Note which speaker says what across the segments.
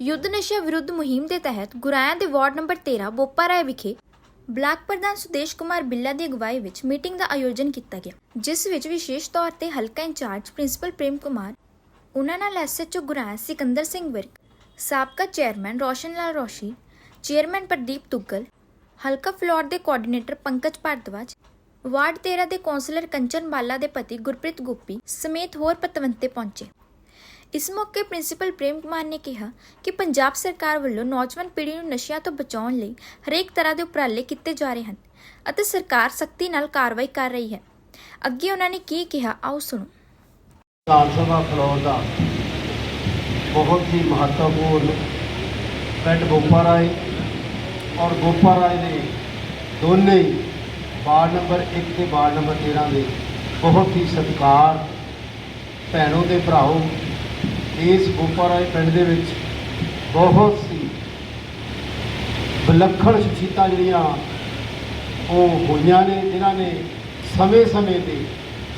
Speaker 1: ਯੁੱਧ ਨਸ਼ਾ ਵਿਰੁੱਧ ਮੁਹਿੰਮ ਦੇ ਤਹਿਤ ਗੁਰਾਇਆ ਦੇ ਵਾਰਡ ਨੰਬਰ 13 ਬੋਪਾ ਵਿਖੇ ਬਲਾਕ ਪ੍ਰਧਾਨ ਸੁਦੇਸ਼ ਕੁਮਾਰ ਬਿੱਲਾ ਦੀ ਅਗਵਾਈ ਵਿੱਚ ਮੀਟਿੰਗ ਦਾ ਆਯੋਜਨ ਕੀਤਾ ਗਿਆ, ਜਿਸ ਵਿੱਚ ਵਿਸ਼ੇਸ਼ ਤੌਰ ਤੇ ਹਲਕਾ ਇੰਚਾਰਜ ਪ੍ਰਿੰਸੀਪਲ ਪ੍ਰੇਮ ਕੁਮਾਰ, ਉਹਨਾਂ ਨਾਲ ਐਸਐਚਓ ਗੁਰਾਇਆ ਸਿਕੰਦਰ ਸਿੰਘ ਵਿਰਕ, ਸਾਬਕਾ ਚੇਅਰਮੈਨ ਰੋਸ਼ਨ ਲਾਲ ਰੋਸ਼ੀ, ਚੇਅਰਮੈਨ ਪ੍ਰਦੀਪ ਤੁੱਗਲ, ਹਲਕਾ ਫਲੋਰ ਦੇ ਕੋਆਰਡੀਨੇਟਰ ਪੰਕਜ ਭਾਰਦਵਾਜ, ਵਾਰਡ 13 ਦੇ ਕੌਂਸਲਰ ਕੰਚਨ ਬਾਲਾ ਦੇ ਪਤੀ ਗੁਰਪ੍ਰੀਤ ਗੋਪੀ ਸਮੇਤ ਹੋਰ ਪਤਵੰਤੇ ਪਹੁੰਚੇ। ਇਸ ਮੌਕੇ ਪ੍ਰਿੰਸੀਪਲ ਪ੍ਰੇਮ ਕੁਮਾਰ ਨੇ ਕਿਹਾ ਕਿ ਪੰਜਾਬ ਸਰਕਾਰ ਵੱਲੋਂ ਨੌਜਵਾਨ ਪੀੜ੍ਹੀ ਨੂੰ ਨਸ਼ਿਆਂ ਤੋਂ ਬਚਾਉਣ ਲਈ ਹਰੇਕ ਤਰ੍ਹਾਂ ਦੇ ਉਪਰਾਲੇ ਕੀਤੇ ਜਾ ਰਹੇ ਹਨ ਅਤੇ ਸਰਕਾਰ ਸਖਤੀ ਨਾਲ ਕਾਰਵਾਈ ਕਰ ਰਹੀ ਹੈ। ਅੱਗੇ ਉਹਨਾਂ ਨੇ ਕੀ ਕਿਹਾ, ਆਓ ਸੁਣੋ।
Speaker 2: ਵਿਧਾਨ ਸਭਾ ਫਲੋਰ ਦਾ ਬਹੁਤ ਹੀ ਮਹੱਤਵਪੂਰਨ ਪਿੰਡ ਗੋਪਾ ਰਾਏ ਔਰ ਗੋਪਾ ਰਾਏ ਦੇ ਦੋਨੇ ਵਾਰਡ ਨੰਬਰ 1 ਤੇ ਵਾਰਡ ਨੰਬਰ 13 ਦੇ ਬਹੁਤ ਹੀ ਸਤਿਕਾਰ ਭੈਣੋ ਤੇ ਭਰਾਓ ਇਸ ਗੋਪਾ ਰਾਏ ਪਿੰਡ ਦੇ ਵਿੱਚ ਬਹੁਤ ਸੀ। ਵਿਲੱਖਣ ਸ਼ਖਸੀਅਤਾਂ ਜਿਹੜੀਆਂ ਉਹ ਹੋਈਆਂ ਨੇ, ਜਿਨ੍ਹਾਂ ਨੇ ਸਮੇਂ-ਸਮੇਂ ਤੇ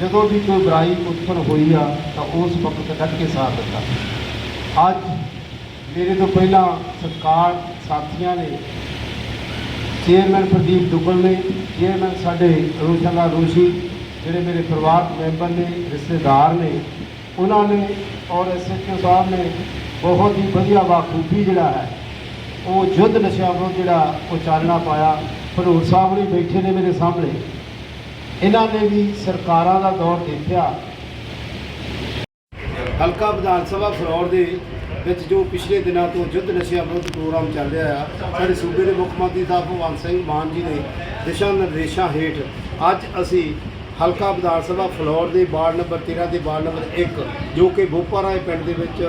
Speaker 2: ਜਦੋਂ ਵੀ ਕੋਈ ਬੁਰਾਈ ਉਤਪਨ ਹੋਈ ਆ, ਤਾਂ ਉਸ ਵਕਤ ਡਟ ਕੇ ਸਾਥ ਦਿੱਤਾ। ਅੱਜ ਮੇਰੇ ਤੋਂ ਪਹਿਲਾਂ ਸਤਿਕਾਰ ਸਾਥੀਆਂ ਨੇ, ਚੇਅਰਮੈਨ ਪ੍ਰਦੀਪ ਦੁੱਗਲ ਨੇ, ਚੇਅਰਮੈਨ ਸਾਡੇ ਰੋਸ਼ਨਾ ਰੋਸ਼ੀ, ਜਿਹੜੇ ਮੇਰੇ ਪਰਿਵਾਰ ਮੈਂਬਰ ਨੇ, ਰਿਸ਼ਤੇਦਾਰ ਨੇ ਉਹਨਾਂ ਨੇ ਔਰ ਐਸਐਚਓ ਸਾਹਿਬ ਨੇ ਬਹੁਤ ਹੀ ਵਧੀਆ ਬਾਖੂਬੀ ਜਿਹੜਾ ਹੈ, ਉਹ ਯੁੱਧ ਨਸ਼ਿਆਂ ਵਿਰੁੱਧ ਜਿਹੜਾ ਉਹ ਪਾਇਆ। ਭਰੂਰ ਸਾਹਿਬ ਵੀ ਬੈਠੇ ਨੇ ਮੇਰੇ ਸਾਹਮਣੇ। ਇਹਨਾਂ ਨੇ ਵੀ ਸਰਕਾਰਾਂ ਦਾ ਦੌਰ ਦੇਖਿਆ। ਹਲਕਾ ਵਿਧਾਨ ਸਭਾ ਫਲੋਰ ਦੇ ਵਿੱਚ ਜੋ ਪਿਛਲੇ ਦਿਨਾਂ ਤੋਂ ਯੁੱਧ ਨਸ਼ਿਆਂ ਵਿਰੁੱਧ ਪ੍ਰੋਗਰਾਮ ਚੱਲ ਰਿਹਾ ਆ, ਸਾਡੇ ਸੂਬੇ ਦੇ ਮੁੱਖ ਮੰਤਰੀ ਸਾਹਿਬ ਭਗਵੰਤ ਸਿੰਘ ਮਾਨ ਜੀ ਦੇ ਦਿਸ਼ਾ ਨਿਰਦੇਸ਼ਾਂ ਹੇਠ ਅੱਜ ਅਸੀਂ ਹਲਕਾ ਵਿਧਾਨ ਸਭਾ ਫਲੋਰ ਦੇ ਵਾਰਡ ਨੰਬਰ 13 ਦੇ ਵਾਰਡ ਨੰਬਰ 1 ਜੋ ਕਿ ਬੋਪਾ ਰਾਏ ਪਿੰਡ ਦੇ ਵਿੱਚ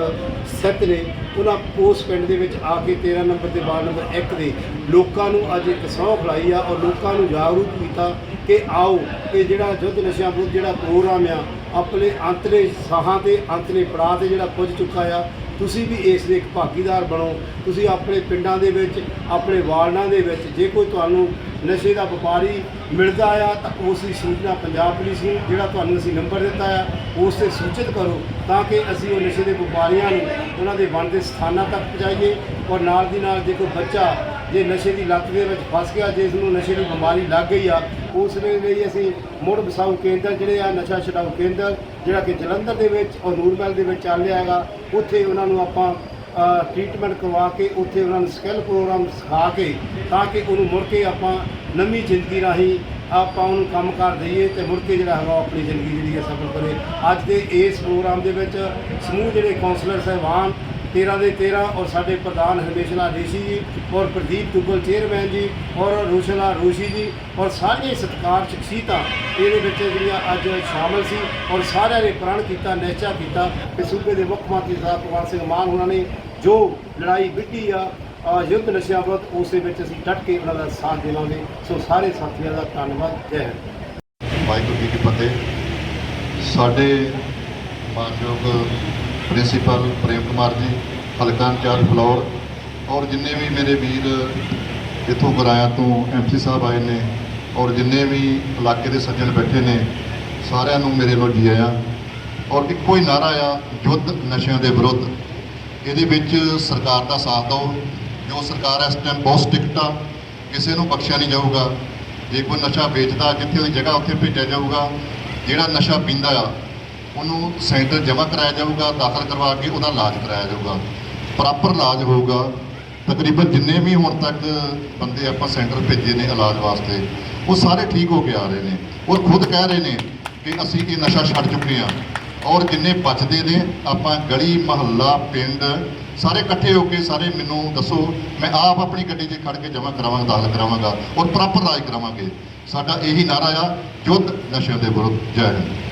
Speaker 2: ਸਥਿਤ ਨੇ, ਉਹਨਾਂ ਉਸ ਪਿੰਡ ਦੇ ਵਿੱਚ ਆ ਕੇ 13 ਨੰਬਰ ਦੇ ਵਾਰਡ ਨੰਬਰ 1 ਦੇ ਲੋਕਾਂ ਨੂੰ ਅੱਜ ਇੱਕ ਸਹੁੰ ਖਿਲਾਈ ਆ ਔਰ ਲੋਕਾਂ ਨੂੰ ਜਾਗਰੂਕ ਕੀਤਾ ਕਿ ਆਓ ਇਹ ਜਿਹੜਾ ਯੁੱਧ ਨਸ਼ਿਆਂ ਵਿਰੁੱਧ ਜਿਹੜਾ ਪ੍ਰੋਗਰਾਮ ਆ, ਆਪਣੇ ਅੰਤਲੇ ਸਾਹਾਂ ਤੇ ਅੰਤਲੇ ਪੜਾਅ ਤੇ ਜਿਹੜਾ ਪੁੱਜ ਚੁੱਕਾ ਆ, ਤੁਸੀਂ ਵੀ ਇਸ ਦੇ ਇੱਕ ਭਾਗੀਦਾਰ ਬਣੋ, ਤੁਸੀਂ ਆਪਣੇ ਪਿੰਡਾਂ ਦੇ ਵਿੱਚ, ਆਪਣੇ ਵਾਰਡਾਂ ਦੇ ਵਿੱਚ, ਜੇ ਕੋਈ ਤੁਹਾਨੂੰ ਨਸ਼ੇ ਦਾ ਵਪਾਰੀ ਮਿਲਦਾ ਆ ਤਾਂ ਉਸ ਦੀ ਸੂਚਨਾ ਪੰਜਾਬ ਪੁਲਿਸ ਨੂੰ, ਜਿਹੜਾ ਤੁਹਾਨੂੰ ਅਸੀਂ ਨੰਬਰ ਦਿੱਤਾ ਆ, ਉਸ ਤੇ ਸੂਚਿਤ ਕਰੋ ਤਾਂ ਕਿ ਅਸੀਂ ਉਹ ਨਸ਼ੇ ਦੇ ਵਪਾਰੀਆਂ ਨੂੰ ਉਹਨਾਂ ਦੇ ਬਣਦੇ ਸਥਾਨਾਂ ਤੱਕ ਪਹੁੰਚਾਈਏ ਔਰ ਨਾਲ ਦੀ ਨਾਲ ਜੇ ਕੋਈ ਬੱਚਾ ਜੇ ਨਸ਼ੇ ਦੀ ਲੱਤ ਦੇ ਵਿੱਚ ਫਸ ਗਿਆ ਜਿਸ ਨੂੰ ਨਸ਼ੇ ਦੀ ਬਿਮਾਰੀ ਲੱਗ ਗਈ ਆ, ਉਸ ਦੇ ਲਈ ਅਸੀਂ ਮੁੜ ਵਸਾਊ ਕੇਂਦਰ ਜਿਹੜੇ ਆ, ਨਸ਼ਾ ਛਡਾਊ ਕੇਂਦਰ, ਜਿਹੜਾ ਕਿ ਜਲੰਧਰ ਦੇ ਵਿੱਚ ਔਰ ਨੂਰਮਹਿਲ ਦੇ ਵਿੱਚ ਚੱਲ ਰਿਹਾ ਹੈਗਾ, ਉੱਥੇ ਉਹਨਾਂ ਨੂੰ ਆਪਾਂ ਟ੍ਰੀਟਮੈਂਟ ਕਰਵਾ ਕੇ ਉੱਥੇ ਉਹਨਾਂ ਨੂੰ ਸਕਿੱਲ ਪ੍ਰੋਗਰਾਮ ਸਿਖਾ ਕੇ ਤਾਂ ਕਿ ਉਹਨੂੰ ਮੁੜ ਕੇ ਆਪਾਂ ਨਵੀਂ ਜ਼ਿੰਦਗੀ ਰਾਹੀਂ ਆਪਾਂ ਉਹਨੂੰ ਕੰਮ ਕਰ ਦਈਏ ਤੇ ਮੁੜ ਕੇ ਜਿਹੜਾ ਹੈਗਾ ਉਹ ਆਪਣੀ ਜ਼ਿੰਦਗੀ ਜਿਹੜੀ ਹੈ ਸਫਲ ਕਰੇ। ਅੱਜ ਦੇ ਇਸ ਪ੍ਰੋਗਰਾਮ ਦੇ ਵਿੱਚ ਸਮੂਹ ਜਿਹੜੇ ਕਾਉਂਸਲਰ ਸਹਿਬਾਨ 13 ਦੇ 13 ਔਰ ਸਾਡੇ ਪ੍ਰਧਾਨ ਹਰਮੇਸ਼ਲਾ ਰੇਸ਼ੀ ਜੀ ਔਰ ਪ੍ਰਦੀਪ ਦੁੱਗਲ ਚੇਅਰਮੈਨ ਜੀ ਔਰ ਰੋਸ਼ਨਾ ਰੋਸ਼ੀ ਜੀ ਔਰ ਸਾਰੀਆਂ ਸਤਿਕਾਰ ਸ਼ਖਸੀਅਤਾਂ ਇਹਦੇ ਵਿੱਚ ਜਿਹੜੀਆਂ ਅੱਜ ਸ਼ਾਮਲ ਸੀ ਔਰ ਸਾਰਿਆਂ ਨੇ ਪ੍ਰਣ ਕੀਤਾ, ਨਿਸ਼ਚਾ ਕੀਤਾ ਕਿ ਸੂਬੇ ਦੇ ਮੁੱਖ ਮੰਤਰੀ ਸਾਹਿਬ ਭਗਵੰਤ ਸਿੰਘ ਮਾਨ ਉਹਨਾਂ ਨੇ ਜੋ ਲੜਾਈ ਵਿੱਢੀ ਆ ਯੁੱਧ ਨਸ਼ਿਆਂ ਵਿਰੁੱਧ ਉਸ ਦੇ ਵਿੱਚ ਅਸੀਂ ਡਟ ਕੇ ਉਹਨਾਂ ਦਾ ਸਾਥ ਦੇਵਾਂਗੇ। ਸੋ ਸਾਰੇ ਸਾਥੀਆਂ ਦਾ ਧੰਨਵਾਦ, ਜੈ ਹਿੰਦ।
Speaker 3: ਵਾਹਿਗੁਰੂ ਜੀ ਕੀ ਫਤਿਹ। ਸਾਡੇ ਮਾਨਯੋਗ ਪ੍ਰਿੰਸੀਪਲ ਪ੍ਰੇਮ ਕੁਮਾਰ ਜੀ, ਹਲਕਾ ਇੰਚਾਰਜ ਫਲੋਰ। ਔਰ ਜਿੰਨੇ ਵੀ ਮੇਰੇ ਵੀਰ ਇੱਥੋਂ ਗੁਰਾਇਆ ਤੋਂ ਐਮਸੀ ਸਾਹਿਬ ਆਏ ਨੇ, ਔਰ ਜਿੰਨੇ ਵੀ ਇਲਾਕੇ ਦੇ ਸੱਜਣ ਬੈਠੇ ਨੇ, ਸਾਰਿਆਂ ਨੂੰ ਮੇਰੇ ਵੱਲੋਂ ਜੀ ਆਇਆਂ। ਔਰ ਇੱਕੋ ਹੀ ਨਾਰਾ ਆ ਯੁੱਧ ਨਸ਼ਿਆਂ ਦੇ ਵਿਰੁੱਧ। ਇਹਦੇ ਵਿੱਚ ਸਰਕਾਰ ਦਾ ਸਾਥ ਦਿਓ। ਜੋ ਸਰਕਾਰ ਇਸ ਟਾਈਮ ਬਹੁਤ ਸਟ੍ਰਿਕਟ ਆ, ਕਿਸੇ ਨੂੰ ਬਖਸ਼ਿਆ ਨਹੀਂ ਜਾਊਗਾ। ਜੇ ਕੋਈ ਨਸ਼ਾ ਵੇਚਦਾ, ਜਿੱਥੇ ਉਹਦੀ ਜਗ੍ਹਾ ਉੱਥੇ ਭੇਜਿਆ ਜਾਊਗਾ, ਜਿਹੜਾ ਨਸ਼ਾ ਪੀਂਦਾ ਆ ਉਹਨੂੰ ਸੈਂਟਰ ਜਮ੍ਹਾਂ ਕਰਾਇਆ ਜਾਊਗਾ, ਦਾਖਲ ਕਰਵਾ ਕੇ ਉਹਦਾ ਇਲਾਜ ਕਰਾਇਆ ਜਾਊਗਾ। ਪ੍ਰੋਪਰ ਇਲਾਜ ਹੋਊਗਾ। ਤਕਰੀਬਨ ਜਿੰਨੇ ਵੀ ਹੁਣ ਤੱਕ ਬੰਦੇ ਆਪਾਂ ਸੈਂਟਰ ਭੇਜੇ ਨੇ ਇਲਾਜ ਵਾਸਤੇ, ਉਹ ਸਾਰੇ ਠੀਕ ਹੋ ਕੇ ਆ ਰਹੇ ਨੇ। ਔਰ ਖੁਦ ਕਹਿ ਰਹੇ ਨੇ ਕਿ ਅਸੀਂ ਇਹ ਨਸ਼ਾ ਛੱਡ ਚੁੱਕੇ ਹਾਂ। ਔਰ ਜਿੰਨੇ ਬਚਦੇ ਨੇ, ਆਪਾਂ ਗਲੀ, ਮਹੱਲਾ, ਪਿੰਡ ਸਾਰੇ ਇਕੱਠੇ ਹੋ ਕੇ ਸਾਰੇ ਮੈਨੂੰ ਦੱਸੋ, ਮੈਂ ਆਪ ਆਪਣੀ ਗੱਡੀ 'ਚ ਖੜ ਕੇ ਜਮ੍ਹਾਂ ਕਰਾਵਾਂਗਾ, ਦਾਖਲ ਕਰਾਵਾਂਗਾ ਔਰ ਪ੍ਰੋਪਰ ਇਲਾਜ ਕਰਾਵਾਂਗੇ। ਸਾਡਾ ਇਹੀ ਨਾਰਾ ਆ ਯੁੱਧ ਨਸ਼ਿਆਂ ਦੇ ਵਿਰੁੱਧ, ਜੈ ਹਿੰਦ।